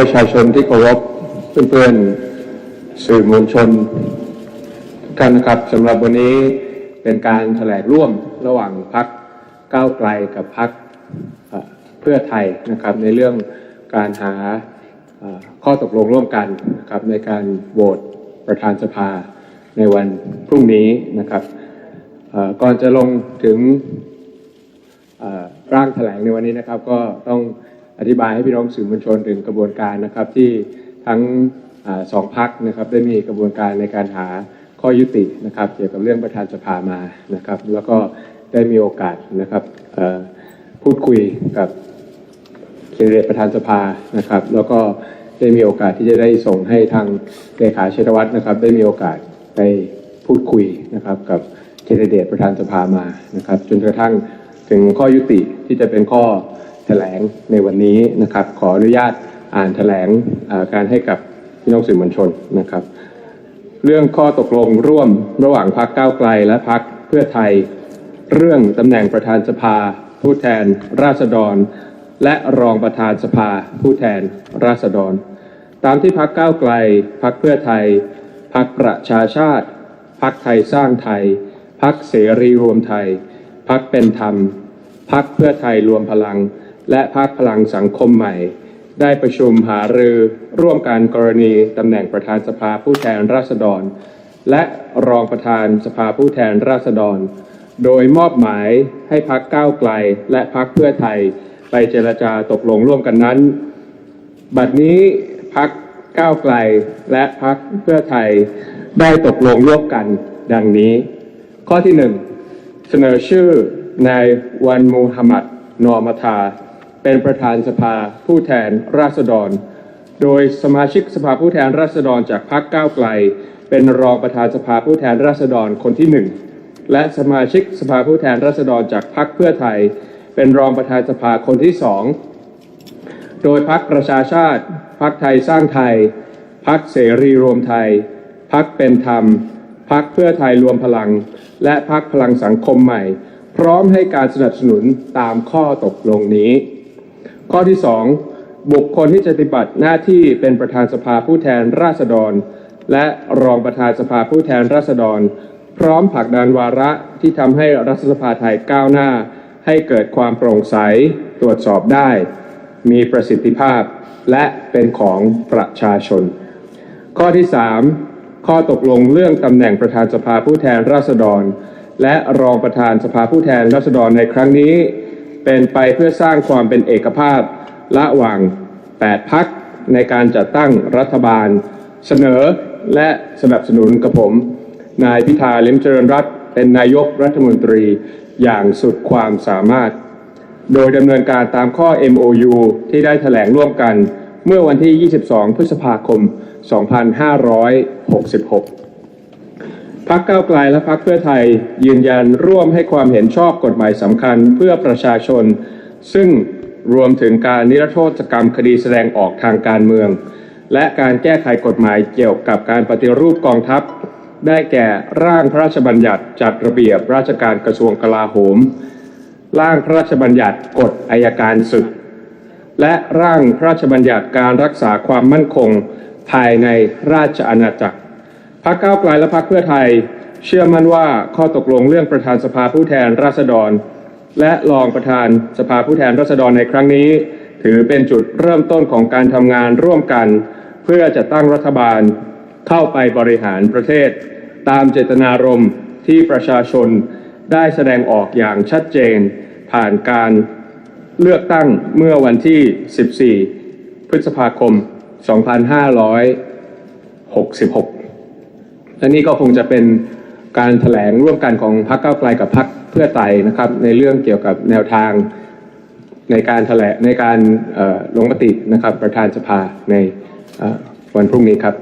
ประชาชนที่เคารพเพื่อนๆสื่อมวลชนทุกท่านนะครับสำหรับวันนี้เป็นการแถลงร่วมระหว่างพักก้าวไกลกับพักเพื่อไทยนะครับ ในเรื่องการหาข้อตกลงร่วมกันนะครับในการโหวตประธานสภาในวันพรุ่งนี้นะครับก่อนจะลงถึงร่างแถลงในวันนี้นะครับ ก็ต้อง อธิบายให้พี่น้องสื่อมวลชนถึงกระบวนการนะครับที่ทั้งอสองพักนะครับได้มีกระบวนการในการหาข้อยุตินะครับ เกี่ยวกับเรื่องประธานสภามานะครับ แล้วก็ได้มีโอกาสนะครับพูดคุยกับแคนดิเดตประธานสภานะครับ แล้วก็ได้มีโอกาสที่จะได้ส่งให้ทางเลขาเชัยวัฒน์นะครับ ได้มีโอกาสได้พูดคุยนะครับ กับแคนดิเดตประธานสภามานะครับ จนกระทั่งถึงข้อยุติที่จะเป็นข้อ ถลงในวันนี้นะครับ ขออนุญาตอ่านแถลงการให้กับพี่น้องสื่อมวลชนนะครับ เรื่องข้อตกลงร่วมระหว่างพรรคก้าวไกลและพรรคเพื่อไทย เรื่องตำแหน่งประธานสภา ผู้แทนราษฎร และรองประธานสภา ผู้แทนราษฎร ตามที่พรรคก้าวไกลพรรคเพื่อไทยพรรคประชาชาติพรรคไทยสร้างไทยพรรคเสรีรวมไทยพรรคเป็นธรรมพรรคเพื่อไทยรวมพลัง และพรรคพลังสังคมใหม่ ได้ประชุมหารือร่วมกันกรณีตำแหน่งประธานสภาผู้แทนราษฎร และรองประธานสภาผู้แทนราษฎร โดยมอบหมายให้พักก้าวไกล และพักเพื่อไทยไปเจรจาตกลงร่วมกันนั้น บัดนี้พักก้าวไกลและพักเพื่อไทยได้ตกลงร่วมกันดังนี้ ข้อที่หนึ่งเสนอชื่อนายวันมูฮัมหมัดนอมทา เป็นประธานสภาผู้แทนราษฎร โดยสมาชิกสภาผู้แทนราษฎรจากพรรคก้าวไกล เป็นรองประธานสภาผู้แทนราษฎรคนที่หนึ่งและสมาชิกสภาผู้แทนราษฎรจากพรรคเพื่อไทย เป็นรองประธานสภาคนที่สองโดยพักประชาชาติพักไทยสร้างไทยพักเสรีรวมไทยพักเป็นธรรมพักเพื่อไทยรวมพลัง และพักพลังสังคมใหม่ พร้อมให้การสนับสนุนตามข้อตกลงนี้ ข้อที่ 2 บุคคลที่จะปฏิบัติหน้าที่เป็นประธานสภาผู้แทนราษฎร และรองประธานสภาผู้แทนราษฎร พร้อมผลักดันวาระที่ทำให้รัฐสภาไทยก้าวหน้า ให้เกิดความโปร่งใสตรวจสอบได้ มีประสิทธิภาพและเป็นของประชาชน ข้อที่ 3 ข้อตกลงเรื่องตำแหน่งประธานสภาผู้แทนราษฎร และรองประธานสภาผู้แทนราษฎรในครั้งนี้ เป็นไปเพื่อสร้างความเป็นเอกภาพระหว่าง 8 พักในการจัดตั้งรัฐบาล เสนอและสนับสนุนกับผม นายพิธาลิมเจริญรัตเป็นนายกรัฐมนตรีอย่างสุดความสามารถ โดยดำเนินการตามข้อ MOU ที่ได้แถลงร่วมกันเมื่อวันที่ 22 พฤษภาคม 2566 พักก้าวไกลและพักเพื่อไทยยืนยันร่วมให้ความเห็นชอบกฎหมายสำคัญเพื่อประชาชน ซึ่งรวมถึงการนิรโทษกรรมคดีแสดงออกทางการเมือง และการแก้ไขกฎหมายเกี่ยวกับการปฏิรูปกองทัพ ได้แก่ร่างพระราชบัญญัติจัดระเบียบราชการกระทรวงกลาโหม ร่างพระราชบัญญัติกฎอายการศึก และร่างพระราชบัญญัติการรักษาความมั่นคง ภายในราชอาณาจักร พรรคก้าวไกลและพรรคเพื่อไทย เชื่อมั่นว่าข้อตกลงเรื่องประธานสภาผู้แทนราษฎร และรองประธานสภาผู้แทนราษฎรในครั้งนี้ ถือเป็นจุดเริ่มต้นของการทำงานร่วมกัน เพื่อจะตั้งรัฐบาลเข้าไปบริหารประเทศ ตามเจตนารมณ์ที่ประชาชนได้แสดงออกอย่างชัดเจน ผ่านการเลือกตั้งเมื่อวันที่ 14 พฤษภาคม 2566 และนี่ก็คงจะเป็นการแถลงร่วมกันของพรรคก้าวไกลกับพรรคเพื่อไทยนะครับ ในเรื่องเกี่ยวกับแนวทางในการแถลงในการลงมตินะครับ ประธานสภาในวันพรุ่งนี้ครับ